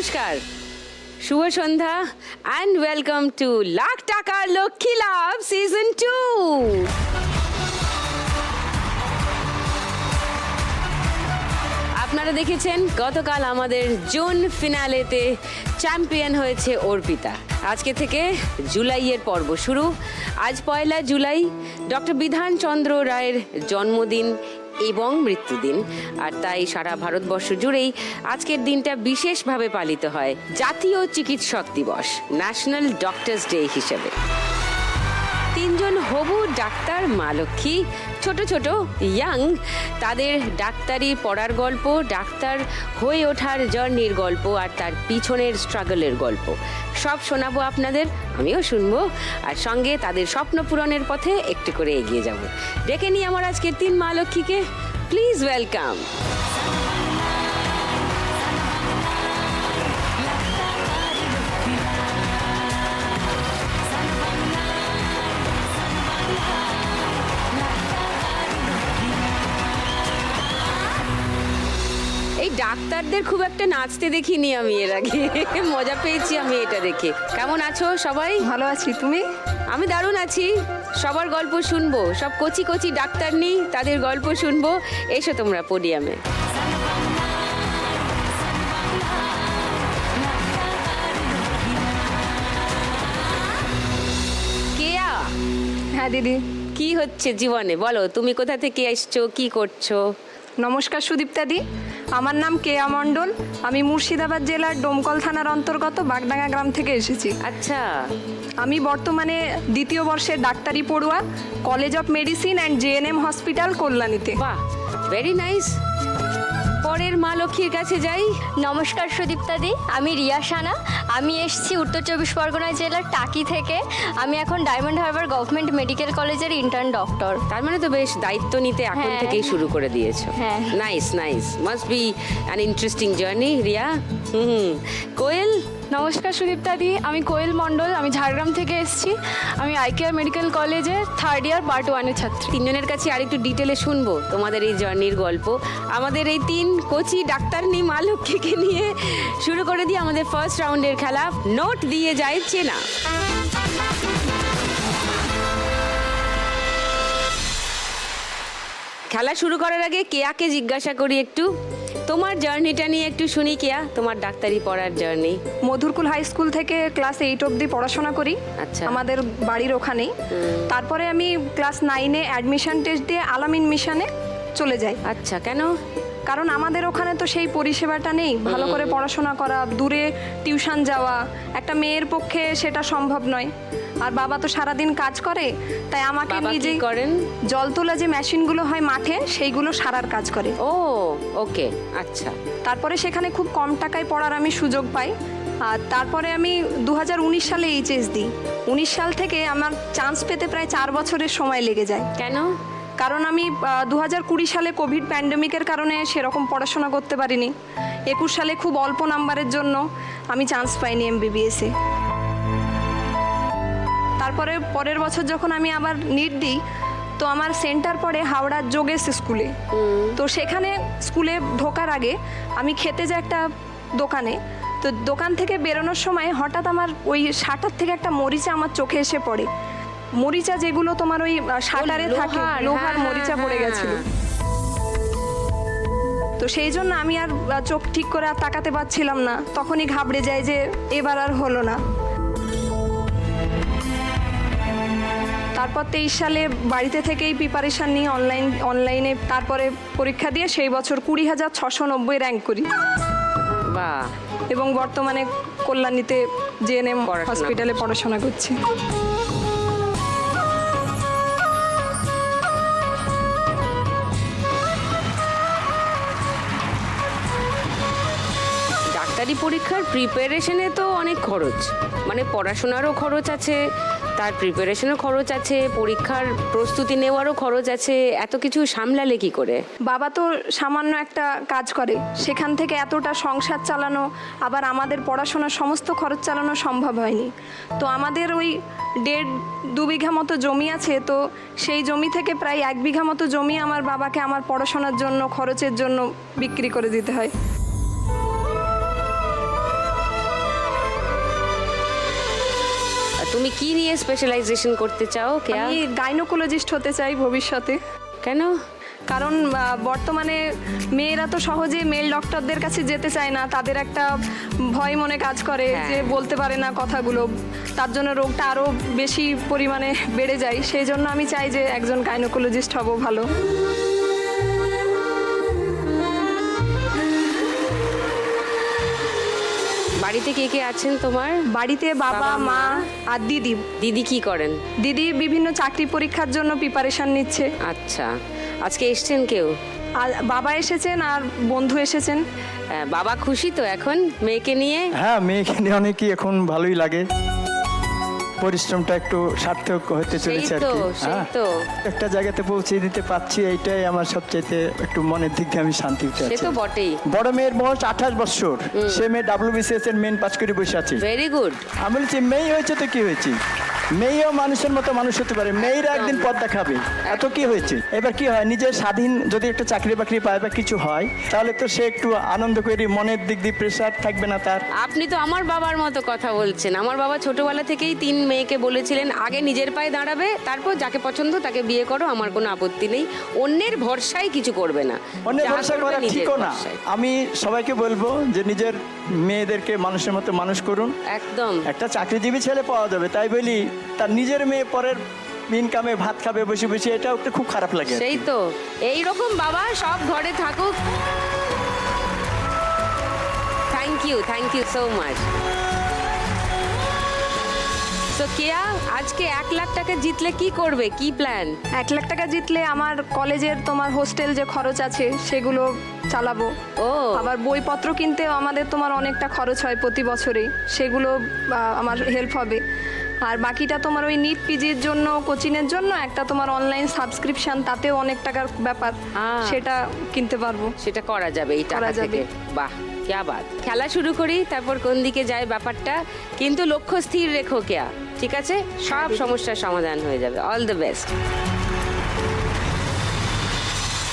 নমস্কার। শুভ সন্ধ্যা অ্যান্ড ওয়েলকাম টু লাখ টাকার লক্ষ্মী লাভ সিজন টু আপনারা দেখেছেন, গতকাল আমাদের জুন ফিনালেতে চ্যাম্পিয়ন হয়েছে অর্পিতা। আজকে থেকে জুলাইয়ের পর্ব শুরু। আজ পয়লা জুলাই, ডক্টর বিধানচন্দ্র রায়ের জন্মদিন। এবং মৃত্যুদিন। আর তাই সারা ভারতবর্ষ জুড়েই আজকের দিনটা বিশেষভাবে পালিত হয়। জাতীয় চিকিৎসক দিবস ন্যাশনাল ডক্টরস ডে হিসেবে। হবু ডাক্তার মা লক্ষ্মী, ছোট ছোট ইয়াং, তাদের ডাক্তারি পড়ার গল্প, ডাক্তার হয়ে ওঠার জার্নির গল্প আর তার পিছনের স্ট্রাগলের গল্প। সব শোনাবো আপনাদের, আমিও শুনব, আর সঙ্গে তাদের স্বপ্ন পূরণের পথে একটু করে এগিয়ে যাব। ডেকে নিই আমার আজকের তিন মা লক্ষ্মীকে। প্লিজ ওয়েলকাম এই খুব একটা নাচতে দেখিনি আমি এর আগে। মজা পেয়েছি আমি এটা দেখে। কেমন আছো সবাই? ভালো আছি তুমি? আমি দারুণ আছি। সবার গল্প শুনব। সব কচি কচি ডাক্তার নেই তাদের গল্প শুনব। এসো তোমরা পোডিয়ামে। কেয়া? হ্যাঁ দিদি। কি হচ্ছে জীবনে? বলো তুমি কোথা থেকে এসছো? কি করছ? নমস্কার সুদীপ্তা দি। আমার নাম কেয়া মণ্ডল। আমি মুর্শিদাবাদ জেলার ডোমকল থানার অন্তর্গত বাগডাঙ্গা গ্রাম থেকে এসেছি। আচ্ছা। আমি বর্তমানে দ্বিতীয় বর্ষের ডাক্তারি পড়ুয়া college of medicine and JNM hospital কল্যাণীতে। বাহ ভেরি নাইস পরের মা লক্ষ্মীর কাছে যাই। নমস্কার সুদীপ্তাদি আমি রিয়া সানা। আমি এসছি উত্তর চব্বিশ পরগনা জেলার টাকি থেকে। আমি এখন ডায়মন্ড হারবার গভর্নমেন্ট মেডিকেল কলেজের ইন্টার্ন ডক্টর তার মানে তো বেশ দায়িত্ব নিতে এখন হ্যাঁ। থেকেই শুরু করে দিয়েছ। হ্যাঁ। Nice nice must be an interesting journey Riya. Hmm. Koyel নমস্কার সুদীপ্তা দি, আমি কোয়েল মণ্ডল, আমি ঝাড়গ্রাম থেকে এসেছি। আমি আইকেআর মেডিকেল কলেজে থার্ড ইয়ার পার্ট ওয়ানের ছাত্রী। তিনজনের কাছে আরেকটু ডিটেলে শুনব, তোমাদের এই জার্নির গল্প। আমাদের এই তিন কোচি ডাক্তার নি মা লক্ষ্মীকে নিয়ে শুরু করে দিয়ে আমাদের ফার্স্ট রাউন্ডের খেলা। নোট দিয়ে যায় চেনা। খেলা শুরু করার আগে কেয়াকে জিজ্ঞাসা করি একটু। তোমার জার্নিটা নিয়ে একটু শুনি কেয়া। তোমার ডাক্তারি পড়ার জার্নি। মধুরকুল হাই স্কুল থেকে ক্লাস এইট অব্দি পড়াশোনা করি। আচ্ছা। আমাদের বাড়ির ওখানেই। তারপরে আমি ক্লাস নাইনে অ্যাডমিশন টেস্ট দিয়ে আলামিন মিশনে চলে যাই। আচ্ছা কেন? কারণ আমাদের ওখানে তো সেই পরিষেবাটা নেই। ভালো করে পড়াশোনা করা দূরে টিউশন যাওয়া একটা মেয়ের পক্ষে সেটা সম্ভব নয়। আর বাবা তো সারাদিন কাজ করে তাই আমাকে নিজেই করেন? জল তোলা যে মেশিনগুলো হয় মাঠে সেইগুলো সারার কাজ করে। ও ওকে আচ্ছা। তারপরে সেখানে খুব কম টাকায় পড়ার আমি সুযোগ পাই। আর তারপরে আমি দু হাজার উনিশ সালে এইচএস দিই উনিশ সাল থেকে আমার চান্স পেতে প্রায় চার বছরের সময় লেগে যায়। কেন? কারণ আমি দু হাজার কুড়ি সালে কোভিড প্যান্ডেমিকের কারণে সেরকম পড়াশোনা করতে পারিনি। একুশ সালে খুব অল্প নাম্বারের জন্য আমি চান্স পাইনি এমবিবিএসে। তারপরে পরের বছর যখন আমি আবার নিট দিই তো আমার সেন্টার পড়ে হাওড়ার যোগেশ স্কুলে। তো সেখানে স্কুলে ঢোকার আগে আমি খেতে যাই একটা দোকানে। তো দোকান থেকে বেরোনোর সময় হঠাৎ আমার ওই শাটার থেকে একটা মরিচা আমার চোখে এসে পড়ে। মরিচা যেগুলো তোমার ওই শাটারে থাকে লোহার, হ্যাঁ, মরিচা পড়ে হ্যাঁ। গেছিল। তো সেই জন্য আমি আর চোখ ঠিক করে আর তাকাতে পারছিলাম না। তখনই ঘাবড়ে যায় যে এবার আর হলো না। তারপর তেইশ সালে বাড়িতে থেকেই প্রিপারেশান নিয়ে অনলাইন অনলাইনে তারপরে পরীক্ষা দিয়ে সেই বছর কুড়ি হাজার ছশো নব্বই র্যাঙ্ক করি। বা এবং বর্তমানে কল্যাণীতে জেএনএম হসপিটালে পড়াশোনা করছি। পরীক্ষার প্রিপারেশনে তো অনেক খরচ। মানে পড়াশোনারও খরচ আছে, তার প্রিপারেশনও খরচ আছে, পরীক্ষার প্রস্তুতি নেওয়ারও খরচ আছে, এত কিছু সামলালে কি করে? বাবা তো সামান্য একটা কাজ করে, সেখান থেকে এতটা সংসার চালানো, আবার আমাদের পড়াশোনার সমস্ত খরচ চালানো সম্ভব হয়নি। তো আমাদের ওই দেড় দু বিঘা মতো জমি আছে, তো সেই জমি থেকে প্রায় এক বিঘা মতো জমি আমার বাবাকে আমার পড়াশোনার জন্য, খরচের জন্য বিক্রি করে দিতে হয়। তুমি কি নিয়ে স্পেশালাইজেশন করতে চাও আমি গাইনোকোলজিস্ট হতে চাই ভবিষ্যতে। কেন? কারণ বর্তমানে মেয়েরা তো সহজে মেল ডক্টরদের কাছে যেতে চায় না তাদের একটা ভয় মনে কাজ করে হ্যাঁ। যে বলতে পারে না কথাগুলো। তার জন্য রোগটা আরও বেশি পরিমাণে বেড়ে যায়। সেই জন্য আমি চাই যে একজন গাইনোকোলজিস্ট হব ভালো। বাড়িতে কে কে আছেন তোমার? বাড়িতে বাবা। মা আর দিদি। দিদি কি করেন? দিদি বিভিন্ন চাকরি পরীক্ষার জন্য প্রিপারেশন নিচ্ছে। আচ্ছা। আজকে এসছেন কেউ? আর বাবা এসেছেন আর বন্ধু এসেছেন। হ্যাঁ, বাবা খুশি তো এখন? মেয়েকে নিয়ে? হ্যাঁ মেয়েকে নিয়ে অনেকই এখন ভালোই লাগে। পরিশ্রমটা একটু সার্থক হতে চলেছে আর কি। হ্যাঁ? একটা জায়গাতে পৌঁছে দিতে পারছি এইটাই আমার সবচেয়ে একটু মনের দিক দিয়ে আমি শান্তি সে আছি তো বটেই। বড় মেয়ের বয়স আঠাশ বছর। সে মেয়ে ডাব্লিউবিসিএস এর মেন পাস করে বসে আছে। ভেরি গুড আমি বলছি মেয়ে হয়েছে তো কি হয়েছে? মেয়েও মানুষের মতো মানুষ হতে পারে। মেয়েরা একদিন পথ দেখাবে এত কি হয়েছে? এবার কি হয় নিজের স্বাধীন যদি একটা চাকরি বাকরি পায় বা কিছু হয় তাহলে তো সে একটু আনন্দ করে মনের দিক দিয়ে প্রেশার থাকবে না তার। আপনি তো আমার বাবার মতো কথা বলছেন। আমার বাবা ছোটবেলা থেকেই তিন মেয়েকে বলেছিলেন আগে নিজের পায়ে দাঁড়াবে তারপর যাকে পছন্দ তাকে বিয়ে করো আমার কোনো আপত্তি নেই। অন্যের ভরসায় কিছু করবে না। অন্যের ভরসা করা ঠিকও না। আমি সবাইকে বলব যে নিজের মেয়েদেরকে মানুষের মতো মানুষ করুন। একদম। একটা চাকরিজীবী ছেলে পাওয়া যাবে তাই বলি তার নিজের মেয়ে পরের ইনকামে ভাত খাবে বসে বসে এটাও একটু খুব খারাপ লাগে। সেই তো। এই রকম বাবা সব ঘরে থাকুক। Thank you thank you so much তো কেয়া আজকে এক লাখ টাকা জিতলে কি করবে? কি প্ল্যান এক লাখ টাকা জিতলে আমার কলেজের তোমার হোস্টেল যে খরচ আছে সেগুলো চালাবো। ও। আবার বইপত্র কিনতেও আমাদের তোমার অনেকটা খরচ হয় প্রতি বছরে সেগুলো আমার হেল্প হবে। আর বাকিটা তোমার ওই নিট পিজির জন্য কোচিংয়ের জন্য একটা তোমার অনলাইন সাবস্ক্রিপশন তাতেও অনেক টাকার ব্যাপার। আহ। সেটা কিনতে পারব। সেটা করা যাবে এই টাকা করা যাবে। থেকে। বাহ কেয়া বাদ খেলা শুরু করি তারপর কোন দিকে যায় ব্যাপারটা। কিন্তু লক্ষ্য স্থির রেখো কেয়া ঠিক আছে? সব সমস্যার সমাধান হয়ে যাবে। অল দ্য বেস্ট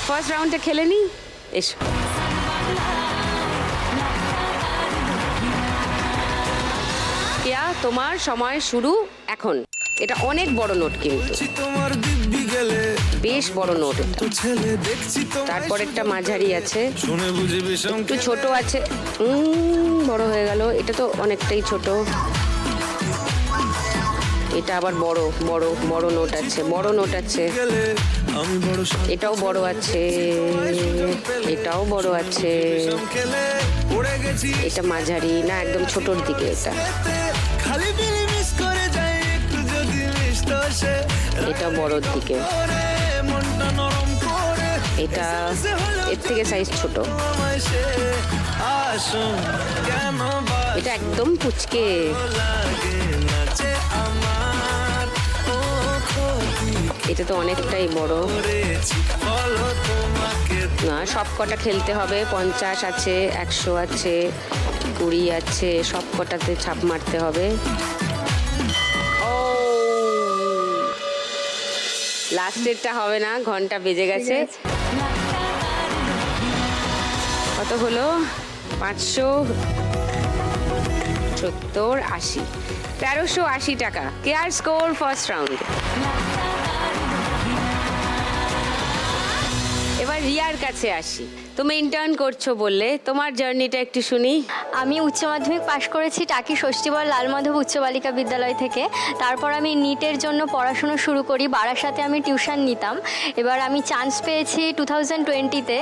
ফার্স্ট রাউন্ডটা খেলে নি? এসো। তোমার সময় শুরু এখন। এটা অনেক বড় নোট কিন্তু। বেশ বড় নোট তারপর একটা মাঝারি আছে। একটু ছোট আছে। উম, বড় হয়ে গেল। এটা তো অনেকটাই ছোট। এটা আবার বড় বড় বড় নোট আছে বড় নোট আছে। এটাও বড় আছে। এটাও বড় আছে। এটা মাঝারি না একদম ছোটর দিকে এটা। এটা বড়র দিকে। এটা এর থেকে সাইজ ছোট। এটা একদম পুচকে। এটা তো অনেকটাই বড়। না সব কটা খেলতে হবে পঞ্চাশ আছে একশো আছে। কুড়ি আছে সব কটাতে ছাপ মারতে হবে। লাস্টেরটা হবে না ঘণ্টা বেজে গেছে। কত হলো? পাঁচশো সত্তর আশি। তেরোশো আশি টাকা। কেয়ার স্কোর ফার্স্ট রাউন্ড এবার রিয়ার কাছে আসি। তুমি ইন্টার্ন করছ বললে, তোমার জার্নিটা একটু শুনি। আমি উচ্চ মাধ্যমিক পাশ করেছি টাকি ষষ্ঠীবর লালমাধব উচ্চ বালিকা বিদ্যালয় থেকে। তারপর আমি নিটের জন্য পড়াশুনো শুরু করি বারাসাতে আমি টিউশন নিতাম। এবার আমি চান্স পেয়েছি টু থাউজেন্ড টোয়েন্টিতে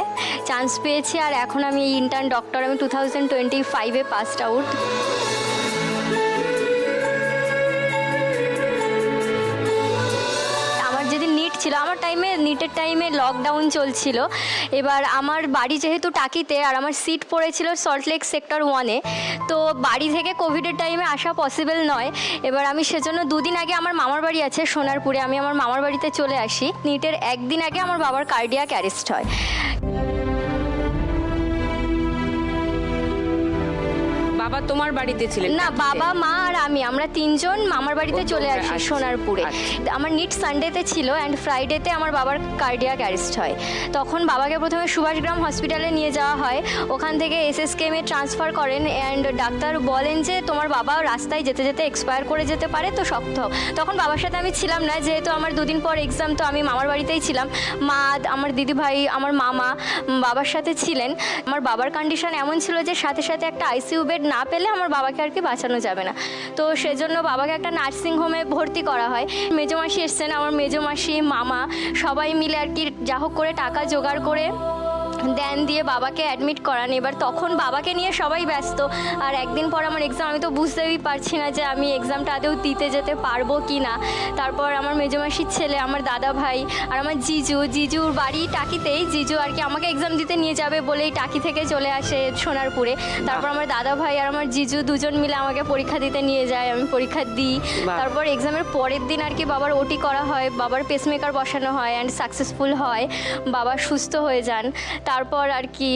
চান্স পেয়েছি আর এখন আমি ইন্টার্ন ডক্টর আমি টু থাউজেন্ড টোয়েন্টি ফাইভে পাসড আউট ছিল। আমার টাইমে নিটের টাইমে লকডাউন চলছিল। এবার আমার বাড়ি যেহেতু টাকিতে আর আমার সিট পড়েছিল সল্টলেক সেক্টর ওয়ানে তো বাড়ি থেকে কোভিডের টাইমে আসা পসিবল নয়। এবার আমি সেজন্য দুদিন আগে আমার মামার বাড়ি আছে সোনারপুরে, আমি আমার মামার বাড়িতে চলে আসি। নিটের একদিন আগে আমার বাবার কার্ডিয়াক অ্যারেস্ট হয়। বাবা তোমার বাড়িতে ছিলেন না বাবা মা আর আমি আমরা তিনজন মামার বাড়িতে চলে তোমরা- আসি আচ্ছা, সোনারপুরে। আচ্ছা। আমার নিট সানডেতে ছিল অ্যান্ড ফ্রাইডেতে আমার বাবার কার্ডিয়াক অ্যারেস্ট হয়। তখন বাবাকে প্রথমে সুভাষগ্রাম হসপিটালে নিয়ে যাওয়া হয়। ওখান থেকে এসএসকেএমে ট্রান্সফার করেন অ্যান্ড ডাক্তার বলেন যে তোমার বাবা রাস্তায় যেতে যেতে এক্সপায়ার করে যেতে পারে তো শক্ত। তখন বাবার সাথে আমি ছিলাম না যেহেতু আমার দুদিন পর এক্সাম তো আমি মামার বাড়িতেই ছিলাম। মা আমার দিদি ভাই আমার মামা বাবার সাথে ছিলেন। আমার বাবার কন্ডিশন এমন ছিল যে সাথে সাথে একটা আইসিইউ বেড না পেলে আমার বাবাকে আর কি বাঁচানো যাবে না। তো সেজন্য বাবাকে একটা নার্সিং হোমে ভর্তি করা হয়। মেজমাসি এসছেন, আমার মেজমাসি মামা, সবাই মিলে আর কি যা হোক করে টাকা জোগাড় করে দেন দিয়ে বাবাকে অ্যাডমিট করান। এবার তখন বাবাকে নিয়ে সবাই ব্যস্ত। আর একদিন পর আমার এক্সাম আমি তো বুঝতেই পারছি না যে আমি এক্সামটা আদেও দিতে যেতে পারব কি না। তারপর আমার মেজমাসির ছেলে আমার দাদা ভাই আর আমার জিজু। জিজুর বাড়ি টাকিতেই জিজু আর কি আমাকে এক্সাম দিতে নিয়ে যাবে বলেই টাকি থেকে চলে আসে সোনারপুরে। তারপর আমার দাদা ভাই আর আমার জিজু দুজন মিলে আমাকে পরীক্ষা দিতে নিয়ে যায় আমি পরীক্ষা দিই। তারপর এক্সামের পরের দিন আর কি বাবার ওটি করা হয় বাবার পেসমেকার বসানো হয় অ্যান্ড সাকসেসফুল হয়। বাবা সুস্থ হয়ে যান। তারপর আর কি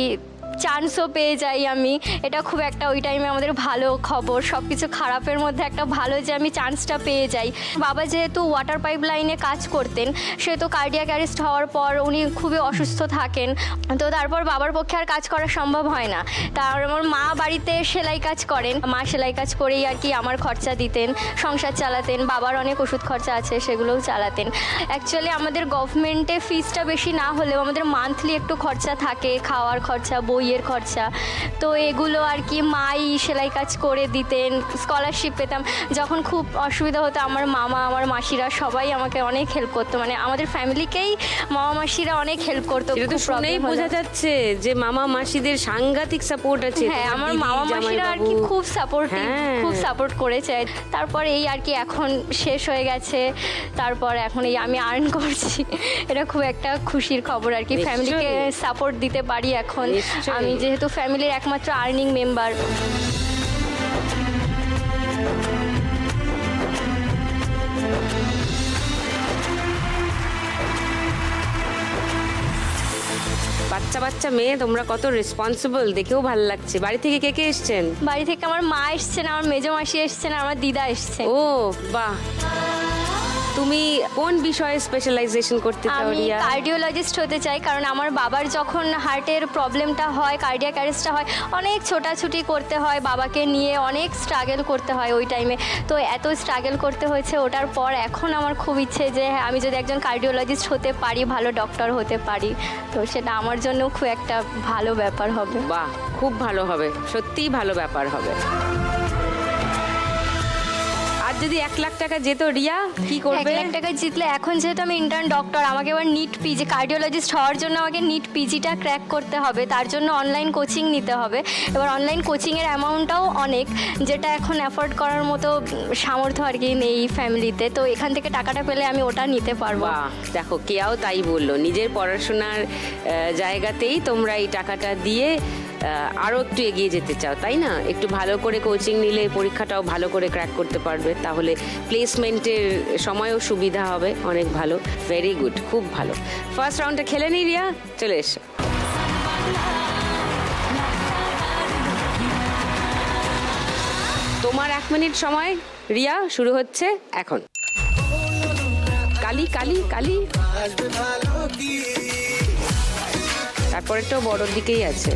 চান্সও পেয়ে যাই আমি। এটা খুব একটা ওই টাইমে আমাদের ভালো খবর। সব কিছু খারাপের মধ্যে একটা ভালো যে আমি চান্সটা পেয়ে যাই। বাবা যেহেতু ওয়াটার পাইপ লাইনে কাজ করতেন, সেহেতু কার্ডিয়াক অ্যারেস্ট হওয়ার পর উনি খুবই অসুস্থ থাকেন। তো তারপর বাবার পক্ষে আর কাজ করা সম্ভব হয় না। তার আমার মা বাড়িতে সেলাই কাজ করেন। মা সেলাই কাজ করেই আর কি আমার খরচা দিতেন, সংসার চালাতেন। বাবার অনেক ওষুধ খরচা আছে, সেগুলোও চালাতেন। অ্যাকচুয়ালি আমাদের গভর্নমেন্টে ফিসটা বেশি না হলেও আমাদের মান্থলি একটু খরচা থাকে, খাওয়ার খরচা বইয়ের খরচা। তো এগুলো আর কি মাই সেলাই কাজ করে দিতেন স্কলারশিপ পেতাম। যখন খুব অসুবিধা হতো আমার মামা আমার মাসিরা সবাই আমাকে অনেক হেল্প করতো। মানে আমাদের ফ্যামিলিকেই মামা মাসিরা অনেক হেল্প করতো। তো শুনেই বোঝা যাচ্ছে যে মামা মাসিদের সাংঘাতিক সাপোর্ট আছে। হ্যাঁ আমার মামা মাসিরা আর কি খুব সাপোর্টিভ হ্যাঁ। খুব সাপোর্ট করেছে। তারপর এই আর কি এখন শেষ হয়ে গেছে। তারপর এখন এই আমি আর্ন করছি। এটা খুব একটা খুশির খবর আর কি। ফ্যামিলিকে সাপোর্ট দিতে পারি এখন। আমি যেহেতু ফ্যামিলির একমাত্র আর্নিং মেম্বার বাচ্চা বাচ্চা মেয়ে তোমরা কত রেসপন্সিবল দেখেও ভালো লাগছে। বাড়ি থেকে কে কে এসছেন? বাড়ি থেকে আমার মা এসছেন আমার মেজো মাসি এসছেন আমার দিদা এসছেন। ও বাহ। তুমি কোন বিষয়ে স্পেশালাইজেশন করতে চাও আমি রিয়া? কার্ডিওলজিস্ট হতে চাই কারণ আমার বাবার যখন হার্টের প্রবলেমটা হয় কার্ডিয়াক অ্যারেস্টটা হয় অনেক ছোটাছুটি করতে হয় বাবাকে নিয়ে অনেক স্ট্রাগল করতে হয় ওই টাইমে তো এত স্ট্রাগল করতে হয়েছে ওটার পর এখন আমার খুব ইচ্ছে যে হ্যাঁ আমি যদি একজন কার্ডিওলজিস্ট হতে পারি ভালো ডক্টর হতে পারি। তো সেটা আমার জন্য খুব একটা ভালো ব্যাপার হবে। বাহ খুব ভালো হবে সত্যিই ভালো ব্যাপার হবে। যদি এক লাখ টাকা যেত রিয়া কি করবে? এক লাখ টাকা জিতলে এখন যেহেতু আমি ইন্টার্ন ডক্টর আমাকে এবার নিট পিজি কার্ডিওলজিস্ট হওয়ার জন্য আমাকে নিট পিজিটা ক্র্যাক করতে হবে। তার জন্য অনলাইন কোচিং নিতে হবে। এবার অনলাইন কোচিংয়ের অ্যামাউন্টটাও অনেক যেটা এখন অ্যাফোর্ড করার মতো সামর্থ্য আর কি নেই ফ্যামিলিতে তো। এখান থেকে টাকাটা পেলে আমি ওটা নিতে পারব। দেখো কেয়াও তাই বলল। নিজের পড়াশোনার জায়গাতেই তোমরা এই টাকাটা দিয়ে আহ, আরও একটু এগিয়ে যেতে চাও তাই না? একটু ভালো করে কোচিং নিলে পরীক্ষাটাও ভালো করে ক্র্যাক করতে পারবে তাহলে প্লেসমেন্টের সময়ও সুবিধা হবে অনেক ভালো ভেরি গুড খুব ভালো। ফার্স্ট রাউন্ডটা খেলে নি রিয়া চলে এসো। তোমার এক মিনিট সময় রিয়া শুরু হচ্ছে এখন। কালি কালি কালি। তারপরেরটাও বড়োর দিকেই আছে।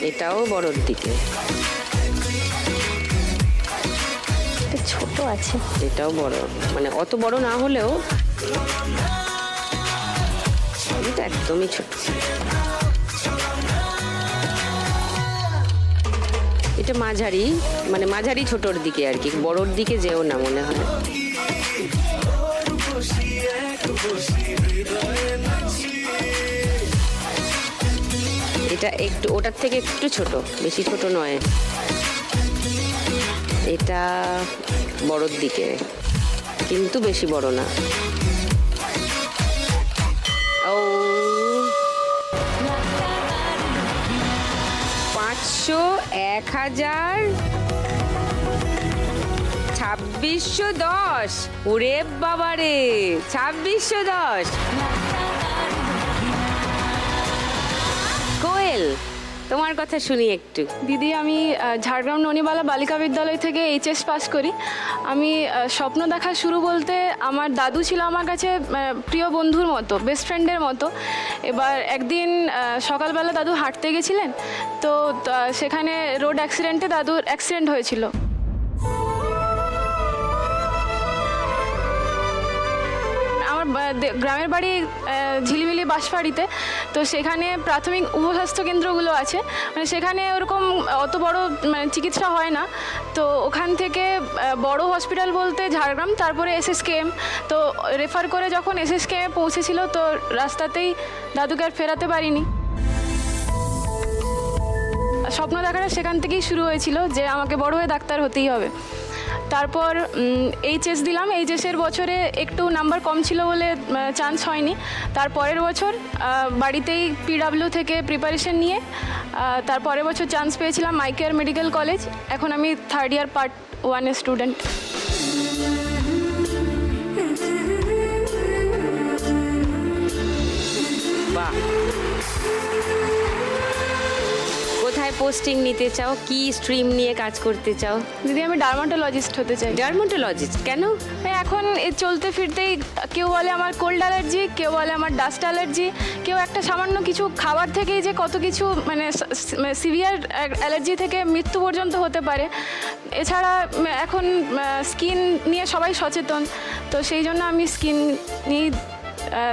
এটাও বড়োর দিকে। এটা ছোট আছে। এটাও বড়। মানে অত বড় না হলেও এটা একদমই ছোট। এটা মাঝারি মানে মাঝারি ছোটর দিকে আর কি। বড়োর দিকে যেও না মনে হয়। এটা একটু, ওটার থেকে একটু ছোট, বেশি ছোট নয়। এটা বড়র দিকে, কিন্তু বেশি বড় না। ও। পাঁচশো এক হাজার ছাব্বিশশো দশ। ওরে বাবারে, ছাব্বিশশো দশ। কোয়েল তোমার কথা শুনি একটু। দিদি, আমি ঝাড়গ্রাম ননিবালা বালিকা বিদ্যালয় থেকে এইচএস পাস করি। আমি স্বপ্ন দেখা শুরু বলতে আমার দাদু ছিল আমার কাছে প্রিয় বন্ধুর মতো বেস্ট ফ্রেন্ডের মতো। এবার একদিন সকালবেলা দাদু হাঁটতে গেছিলেন, তো সেখানে রোড অ্যাক্সিডেন্টে দাদুর অ্যাক্সিডেন্ট হয়েছিল। আমার গ্রামের বাড়ি ঝিলিমিলি বাঁশবাড়িতে তো সেখানে প্রাথমিক উপস্বাস্থ্য কেন্দ্রগুলো আছে। মানে সেখানে ওরকম অত বড় মানে চিকিৎসা হয় না। তো ওখান থেকে বড় হসপিটাল বলতে ঝাড়গ্রাম, তারপরে এসএসকেএম। তো রেফার করে যখন এসএসকেএমে পৌঁছেছিল, তো রাস্তাতেই দাদুকে আর ফেরাতে পারিনি। স্বপ্ন দেখাটা সেখান থেকেই শুরু হয়েছিল যে আমাকে বড় হয়ে ডাক্তার হতেই হবে। তারপর এইচএস দিলাম। এইচএসের বছরে একটু নাম্বার কম ছিল বলে চান্স হয়নি। তার পরের বছর বাড়িতেই পিডাব্লিউ থেকে প্রিপারেশন নিয়ে তার পরের বছর চান্স পেয়েছিলাম মাইকেয়ার মেডিকেল কলেজ এখন আমি থার্ড ইয়ার পার্ট ওয়ানের স্টুডেন্ট পোস্টিং নিতে চাও কি স্ট্রিম নিয়ে কাজ করতে চাও? দিদি আমি ডার্মাটোলজিস্ট হতে চাই। ডার্মাটোলজিস্ট কেন? এখন চলতে ফিরতেই কেউ বলে আমার কোল্ড অ্যালার্জি কেউ বলে আমার ডাস্ট অ্যালার্জি কেউ একটা সামান্য কিছু খাবার থেকেই যে কত কিছু মানে সিভিয়ার অ্যালার্জি থেকে মৃত্যু পর্যন্ত হতে পারে। এছাড়া এখন স্কিন নিয়ে সবাই সচেতন তো সেই জন্য আমি স্কিন নিয়ে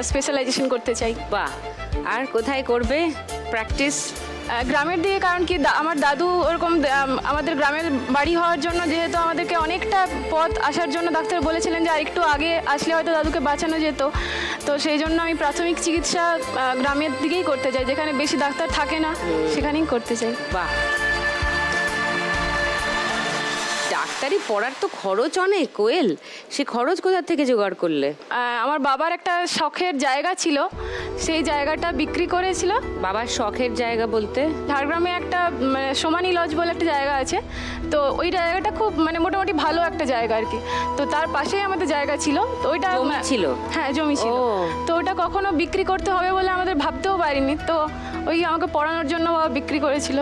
স্পেশালাইজেশন করতে চাই। বাহ! আর কোথায় করবে? প্র্যাকটিস গ্রামের দিকে, কারণ কি আমার দাদু ওরকম আমাদের গ্রামের বাড়ি হওয়ার জন্য যেহেতু আমাদেরকে অনেকটা পথ আসার জন্য ডাক্তার বলেছিলেন যে আরেকটু আগে আসলে হয়তো দাদুকে বাঁচানো যেত। তো সেই জন্য আমি প্রাথমিক চিকিৎসা গ্রামের দিকেই করতে চাই। যেখানে বেশি ডাক্তার থাকে না, সেখানেই করতে চাই। বাহ। ডাক্তারি পড়ার তো খরচ অনেক কোয়েল। সে খরচ কোথার থেকে জোগাড় করলে? আমার বাবার একটা শখের জায়গা ছিল। সেই জায়গাটা বিক্রি করেছিল। বাবার শখের জায়গা বলতে? ঝাড়গ্রামে একটা মানে সোমানি লজ বলে একটা জায়গা আছে। তো ওই জায়গাটা খুব মানে মোটামুটি ভালো একটা জায়গা আর কি। তো তার পাশেই আমাদের জায়গা ছিল। তো ওইটা ছিল? হ্যাঁ জমি ছিল। তো ওটা কখনো বিক্রি করতে হবে বলে আমাদের ভাবতেও পারিনি। তো ওই আমাকে পড়ানোর জন্য বাবা বিক্রি করেছিল।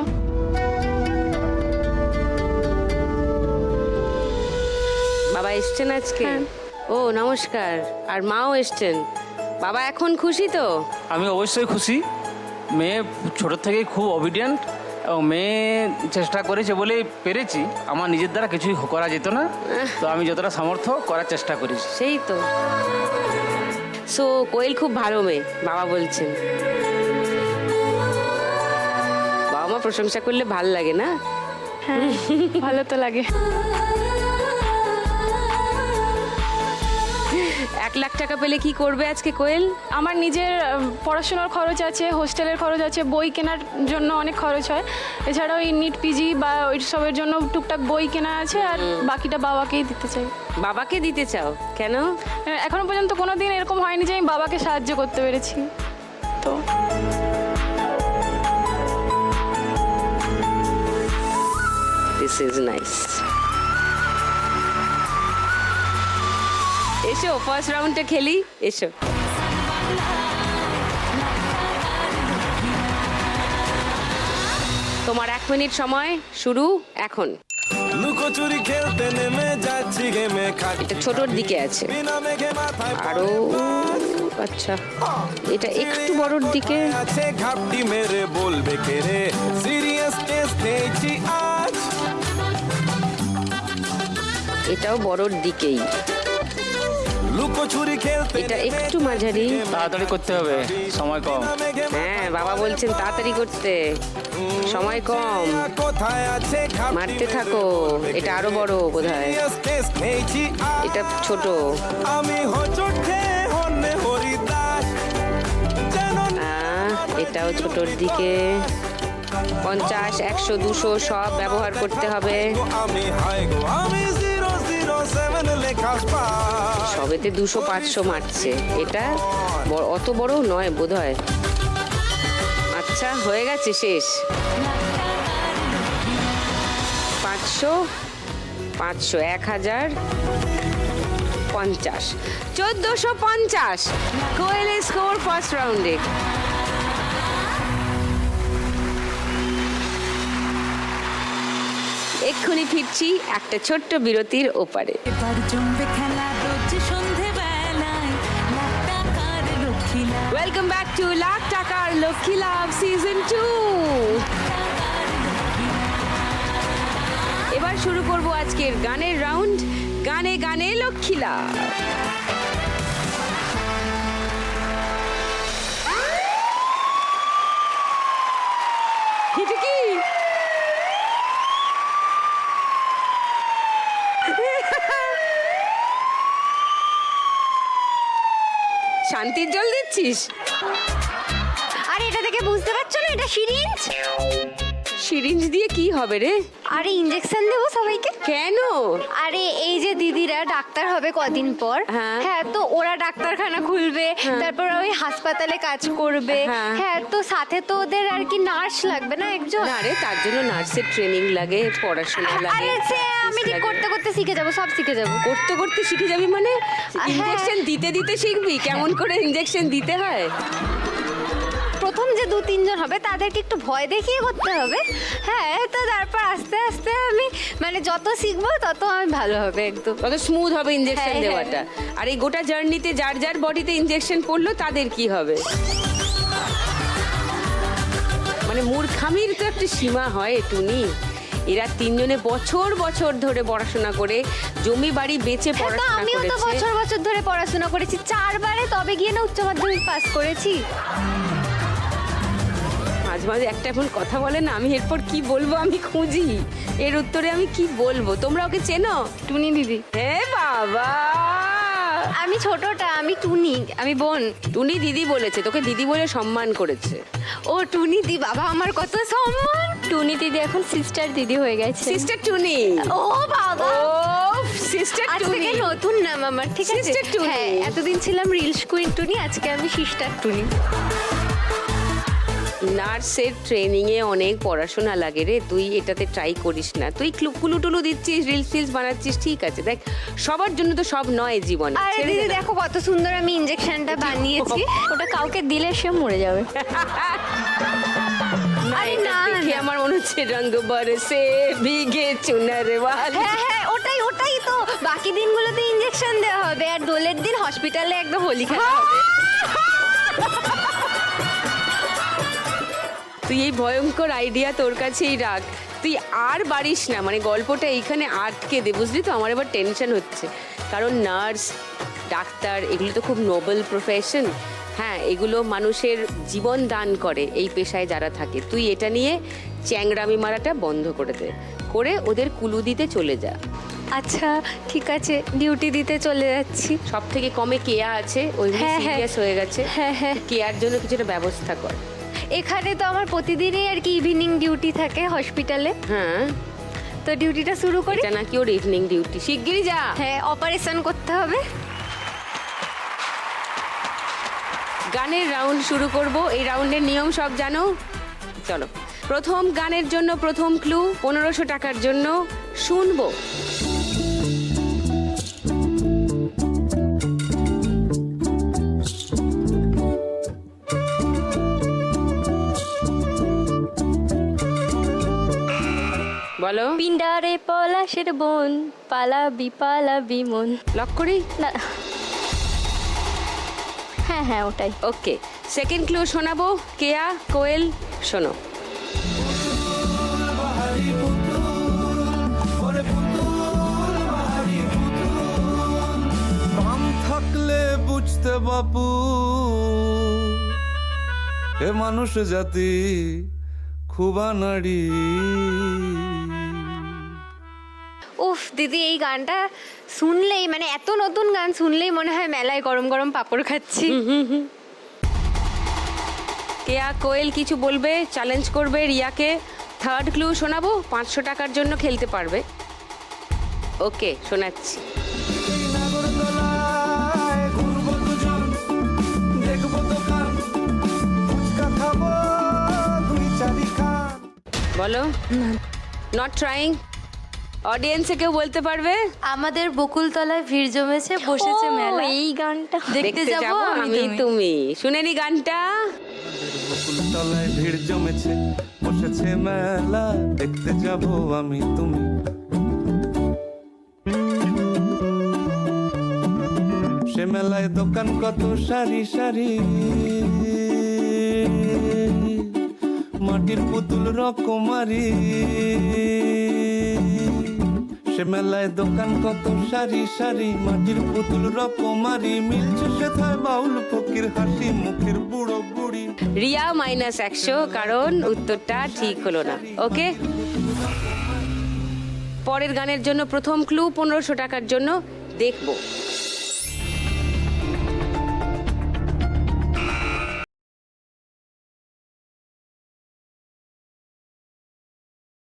বাবা এসছেন আজকে? হ্যাঁ। ও নমস্কার। আর মাও এসছেন। বাবা এখন খুশি তো? আমি অবশ্যই খুশি। মেয়ে ছোট থেকেই খুব অবিডিয়েন্ট এবং মেয়ে চেষ্টা করেছে বলেই পেরেছি। আমার নিজের দ্বারা কিছুই করা যেত না। তো আমি যতটা সামর্থ্য করার চেষ্টা করেছি। সেই তো। সো কোয়েল খুব ভালো মেয়ে বাবা বলছেন। বাবা মা প্রশংসা করলে ভালো লাগে না? হ্যাঁ ভালো তো লাগে। এক লাখ টাকা পেলে কি করবে আজকে কোয়েল? আমার নিজের পড়াশোনার খরচ আছে হোস্টেলের খরচ আছে বই কেনার জন্য অনেক খরচ হয়। এছাড়াও ওই নিট পিজি বা ওই সবের জন্য টুকটাক বই কেনা আছে আর বাকিটা বাবাকেই দিতে চাই। বাবাকে দিতে চাও? কেন? এখনও পর্যন্ত কোনো দিন এরকম হয়নি যে আমি বাবাকে সাহায্য করতে পেরেছি। তো দিস ইজ নাইস এসো ফার্স্ট রাউন্ডটা খেলি এসো। তোমার এক মিনিট সময় শুরু এখন। লুকোচুরি খেলতে নেমে যাচ্ছি গেমে এটা ছোটর দিকে আছে। আরও আচ্ছা। এটা একটু বড়র দিকে। আছে ঘাপটি মেরে বলবে কেরে সিরিয়াস কেস খেয়েছি আজ। এটাও বড়র দিকেই। লুকোচুরি খেলতে এটা একটু মাঝারি। তাড়াতাড়ি করতে হবে সময় কম। হ্যাঁ বাবা বলছেন তাড়াতাড়ি করতে। সময় কম। কোথায় আছে মারতে থাকো এটা আরও বড় বোধহয়। এটা ছোট। আমি হোঁচট খেয়ে হন্যে হরিদাস। এটাও ছোটর দিকে। পঞ্চাশ একশো দুশো সব ব্যবহার করতে হবে। আমি হাই গো আমি সবেতে দুশো পাঁচশো মারছে। এটা অত বড় নয় বোধ হয় আচ্ছা হয়ে গেছে শেষ। পাঁচশো পাঁচশো, এক হাজার পঞ্চাশ। চোদ্দোশো পঞ্চাশ। কোয়েলের স্কোর ফার্স্ট রাউন্ডে এক্ষুনি ফিরছি একটা ছোট্ট বিরতির ওপারে। ওয়েলকাম ব্যাক টু লাখ টাকার লক্ষ্মী লাভ? সিজন টু এবার শুরু করব আজকের গানের রাউন্ড গানে গানে লক্ষ্মী লাভ। দিচ্ছিস আরে এটা দেখে বুঝতে পারছ না? এটা সিরিঞ্জ সিরিঞ্জ দিয়ে কি হবে রে? আরে ইঞ্জেকশন দেবো সবাইকে? কেন? আরে এই যে দিদিরা ডাক্তার হবে কদিন পর। হ্যাঁ। হ্যাঁ তো ওরা ডাক্তারখানা খুলবে তারপর ওই হাসপাতালে কাজ করবে। হ্যাঁ। হ্যাঁ তো সাথে তো ওদের আর কি নার্স লাগবে না একজন? আরে তার জন্য নার্সের ট্রেনিং লাগে পড়াশোনা লাগে আরে সে আমি ঠিক করতে করতে শিখে যাব সব শিখে যাব। করতে করতে শিখে যাবি মানে হ্যাঁ। ইনজেকশন দিতে দিতে শিখবি? কেমন করে ইনজেকশন দিতে হয়? দু তিনজন হবে তাদেরকে একটু ভয় দেখিয়ে করতে হবে। হ্যাঁ তো তারপর আস্তে আস্তে আমি মানে যত শিখব তত আমি ভালো হবে একদম। কত স্মুথ হবে ইনজেকশন হ্যাঁ, হ্যাঁ। দেওয়াটা। আর এই গোটা জার্নিতে যার যার বডিতে ইনজেকশন পড়ল তাদের কি হবে? মানে মূর্খামির তো একটা সীমা হয় টুনি। এরা তিনজনে বছর বছর ধরে পড়াশোনা করে জমি বাড়ি বেচে হ্যাঁ পড়াশোনা আমিও তো বছর বছর ধরে পড়াশোনা করেছি। চারবারে তবে গিয়ে না উচ্চ মাধ্যমিক পাস করেছি। মাঝে একটা এখন কথা বলে না আমি এরপর কি বলব আমি খুঁজি। এর উত্তরে আমি কি বলব? তোমরা ওকে চেনো? টুনি দিদি। হে বাবা! আমি ছোটটা আমি টুনি আমি বোন। টুনি দিদি বলেছে তোকে দিদি বলে সম্মান করেছে। ও টুনি দি বাবা আমার কত সম্মান। টুনি দিদি এখন সিস্টার দিদি হয়ে গেছে। সিস্টার টুনি। ও বাবা। ও সিস্টার টুনি। থেকে নতুন নাম আমার ঠিক আছে? সিস্টার টুনি। হ্যাঁ এতদিন ছিলাম রিলস কুইন টুনি আজকে আমি সিস্টার টুনি। নার্সের ট্রেনিংয়ে অনেক পড়াশোনা লাগে রে তুই এটাতে ট্রাই করিস না তুই ক্লু- টুলু দিচ্ছিস রিলস ফিলস বানাচ্ছিস ঠিক আছে দেখ সবার জন্য তো সব নয় জীবনে আরে দিদি দেখো কত সুন্দর আমি ইনজেকশনটা বানিয়েছি ওটা কাউকে দিলে সে মরে যাবে আরে না, দেখে আমার মনে হচ্ছে রঙ বরসে ভিগে চুনার ওয়াল হ্যাঁ হ্যাঁ ওটাই ওটাই তো বাকি দিনগুলোতে ইনজেকশন দেওয়া হবে আর দোলের দিন হসপিটালে একদম হোলি খেলা হবে তুই এই ভয়ঙ্কর আইডিয়া তোর কাছেই রাখ। তুই আর বাড়িস না মানে গল্পটা এইখানে আটকে দে বুঝলি তো? আমার এবার টেনশন হচ্ছে। কারণ নার্স ডাক্তার এগুলো তো খুব নোবেল প্রফেশন হ্যাঁ এগুলো মানুষের জীবন দান করে এই পেশায় যারা থাকে। তুই এটা নিয়ে চ্যাংরামি মারাটা বন্ধ করে দে। করে ওদের কুলু দিতে চলে যা। আচ্ছা ঠিক আছে ডিউটি দিতে চলে যাচ্ছি। সব থেকে কমে কেয়া আছে ওই হ্যাঁ, হ্যাঁ। হয়ে গেছে। হ্যাঁ, হ্যাঁ। কেয়ার জন্য কিছুটা ব্যবস্থা কর। এখানে তো আমার প্রতিদিনই আর কি ইভিনিং ডিউটি থাকে হসপিটালে হ্যাঁ। তো ডিউটিটা শুরু করি। এটা নাকি ওর ইভিনিং ডিউটি শিগগিরই যা। হ্যাঁ অপারেশন করতে হবে। গানের রাউন্ড শুরু করব। এই রাউন্ডের নিয়ম সব জানো? চলো। প্রথম গানের জন্য প্রথম ক্লু পনেরোশো টাকার জন্য শুনব। বলো। পিন্ডারে পলাশের বোন পালাবি পালাবি মন। লক করি? না। হ্যাঁ হ্যাঁ ওটাই। ওকে সেকেন্ড ক্লু শোনাবো। কেয়া কোয়েল শোনো। কাম থাকলে বুঝতে বাপু এ মানুষ জাতি খুবা নারী। উফ দিদি এই গানটা শুনলেই মানে এত নতুন গান শুনলেই মনে হয় মেলায় গরম গরম পাপড় খাচ্ছি। কেয়া কোয়েল কিছু বলবে? চ্যালেঞ্জ করবে রিয়াকে। থার্ড ক্লু শোনাবো? পাঁচশো টাকার জন্য খেলতে পারবে। ওকে শোনাচ্ছি। বলো। নট ট্রাইং অডিয়েন্সে কেউ বলতে পারবে? আমাদের বকুলতলায় ভিড় জমেছে বসেছে মেলা। এই গানটা। দেখতে যাব আমি তুমি। শুনে নি গানটা। বকুলতলায় ভিড় জমেছে বসেছে বসেছে মেলা। দেখতে যাব আমি তুমি। সে মেলায় দোকান কত সারি সারি। মাটির পুতুল রকমারি। সে মেলায় দোকান কত সারি সারি, মাটির পুতুল রকমারি মিলছে সেথায় বাউল ফকির হাসি, মুখের বুড়ো বুড়ি। রিয়া মাইনাস একশো, কারণ উত্তরটা ঠিক হলো না। ওকে? পরের গানের জন্য প্রথম ক্লু পনেরোশো টাকার জন্য দেখব।